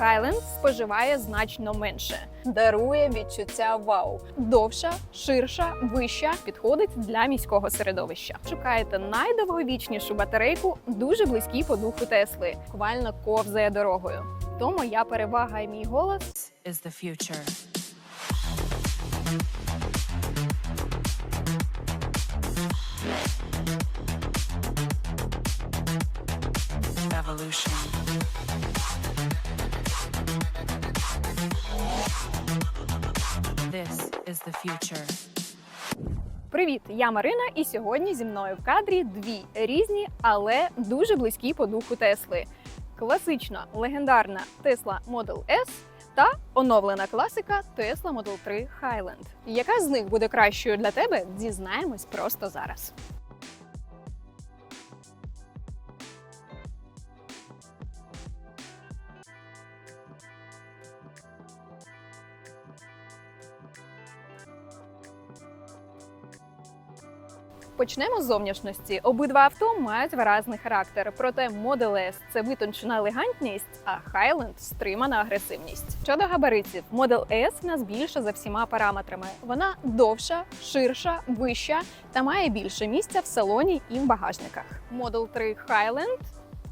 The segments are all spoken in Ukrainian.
Highland споживає значно менше, дарує відчуття вау, довша, ширша, вища, підходить для міського середовища. Шукаєте найдовговічнішу батарейку, дуже близькій по духу Тесли, буквально ковзає дорогою. То моя перевага і мій голос is the future. Evolution. This is the future. Привіт, я Марина, і сьогодні зі мною в кадрі дві різні, але дуже близькі по духу Тесли. Класична легендарна Tesla Model S та оновлена класика Tesla Model 3 Highland. Яка з них буде кращою для тебе? Дізнаємось просто зараз. Почнемо з зовнішності. Обидва авто мають виразний характер. Проте Model S – це витончена елегантність, а Highland – стримана агресивність. Щодо габаритів, Model S в нас більша за всіма параметрами. Вона довша, ширша, вища та має більше місця в салоні і в багажниках. Model 3 Highland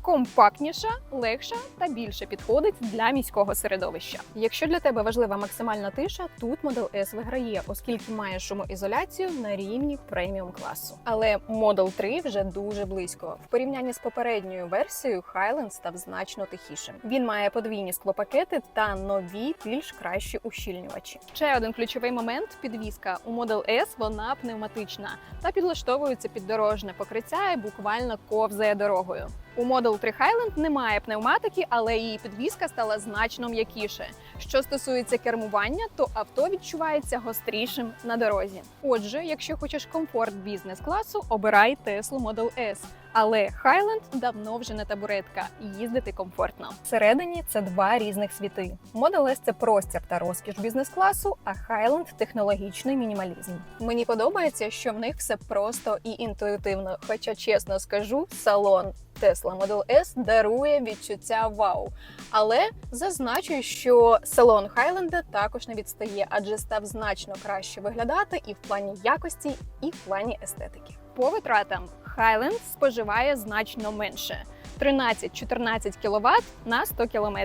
компактніша, легша та більше підходить для міського середовища. Якщо для тебе важлива максимальна тиша, тут Model S виграє, оскільки має шумоізоляцію на рівні преміум класу. Але Model 3 вже дуже близько. В порівнянні з попередньою версією Highland став значно тихішим. Він має подвійні склопакети та нові, більш кращі ущільнювачі. Ще один ключовий момент підвіска. У Model S вона пневматична та підлаштовується під дорожне покриття і буквально ковзає дорогою. У Model 3 Highland немає пневматики, але її підвіска стала значно м'якіше. Що стосується кермування, то авто відчувається гострішим на дорозі. Отже, якщо хочеш комфорт бізнес-класу, обирай Tesla Model S. Але Highland давно вже не табуретка, їздити комфортно. Всередині це два різних світи. Model S – це простір та розкіш бізнес-класу, а Highland – технологічний мінімалізм. Мені подобається, що в них все просто і інтуїтивно. Хоча, чесно скажу, салон Tesla Model S дарує відчуття вау. Але зазначу, що салон Хайленда також не відстає, адже став значно краще виглядати і в плані якості, і в плані естетики. По витратам Хайленд споживає значно менше. 13-14 кВт на 100 км.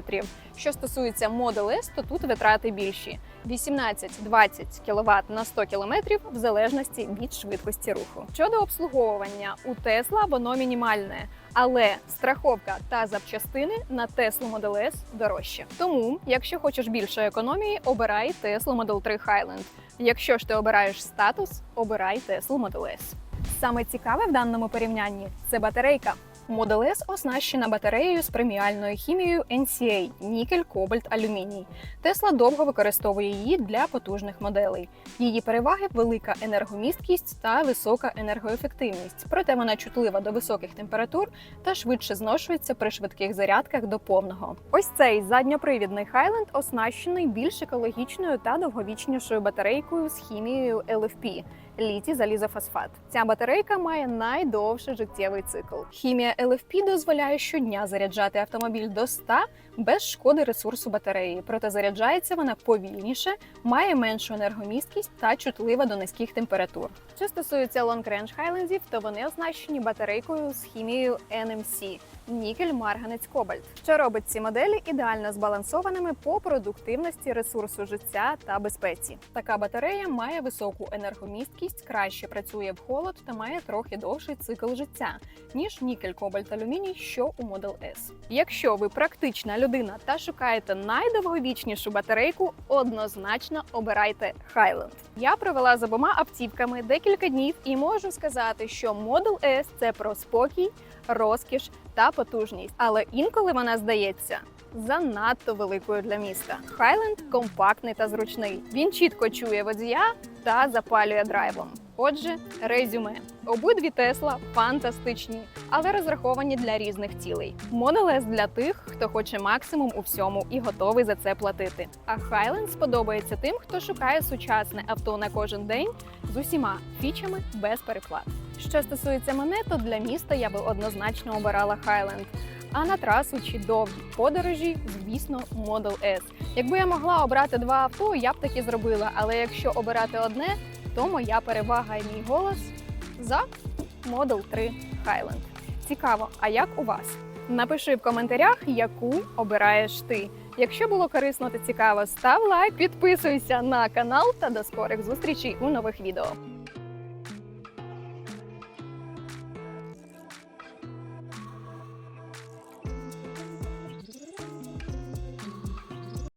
Що стосується Model S, то тут витрати більші: 18-20 кВт на 100 км в залежності від швидкості руху. Щодо обслуговування, у Tesla воно мінімальне, але страховка та запчастини на Tesla Model S дорожче. Тому, якщо хочеш більше економії, обирай Tesla Model 3 Highland. Якщо ж ти обираєш статус, обирай Tesla Model S. Саме цікаве в даному порівнянні це батарейка. Model S оснащена батареєю з преміальною хімією NCA – нікель, кобальт, алюміній. Тесла довго використовує її для потужних моделей. Її переваги велика енергомісткість та висока енергоефективність, проте вона чутлива до високих температур та швидше зношується при швидких зарядках до повного. Ось цей задньопривідний Highland оснащений більш екологічною та довговічнішою батарейкою з хімією LFP – літій залізофосфат. Ця батарейка має найдовший життєвий цикл. Хімія LFP дозволяє щодня заряджати автомобіль до 100 без шкоди ресурсу батареї, проте заряджається вона повільніше, має меншу енергомісткість та чутлива до низьких температур. Що стосується Long Range Highlandів, то вони оснащені батарейкою з хімією NMC – нікель, марганець, кобальт, що робить ці моделі ідеально збалансованими по продуктивності ресурсу життя та безпеці. Така батарея має високу енергомісткість, краще працює в холод та має трохи довший цикл життя ніж нікель, кобальт, алюміній, що у Model S. Якщо ви практична людина та шукаєте найдовговічнішу батарейку, однозначно обирайте Highland. Я провела з обома автівками декілька днів і можу сказати, що Model S – це про спокій, розкіш та потужність, але інколи вона здається занадто великою для міста. Highland компактний та зручний. Він чітко чує водія та запалює драйвом. Отже, резюме. Обидві Тесла фантастичні, але розраховані для різних цілей. S для тих, хто хоче максимум у всьому і готовий за це платити. А Highland сподобається тим, хто шукає сучасне авто на кожен день з усіма фічами без переплат. Що стосується мене, то для міста я би однозначно обирала Highland. А на трасу чи довгі подорожі, звісно, Model S. Якби я могла обрати два авто, я б так і зробила. Але якщо обирати одне, то моя перевага і мій голос за Model 3 Highland. Цікаво, а як у вас? Напиши в коментарях, яку обираєш ти. Якщо було корисно та цікаво, став лайк, підписуйся на канал та до скорих зустрічей у нових відео.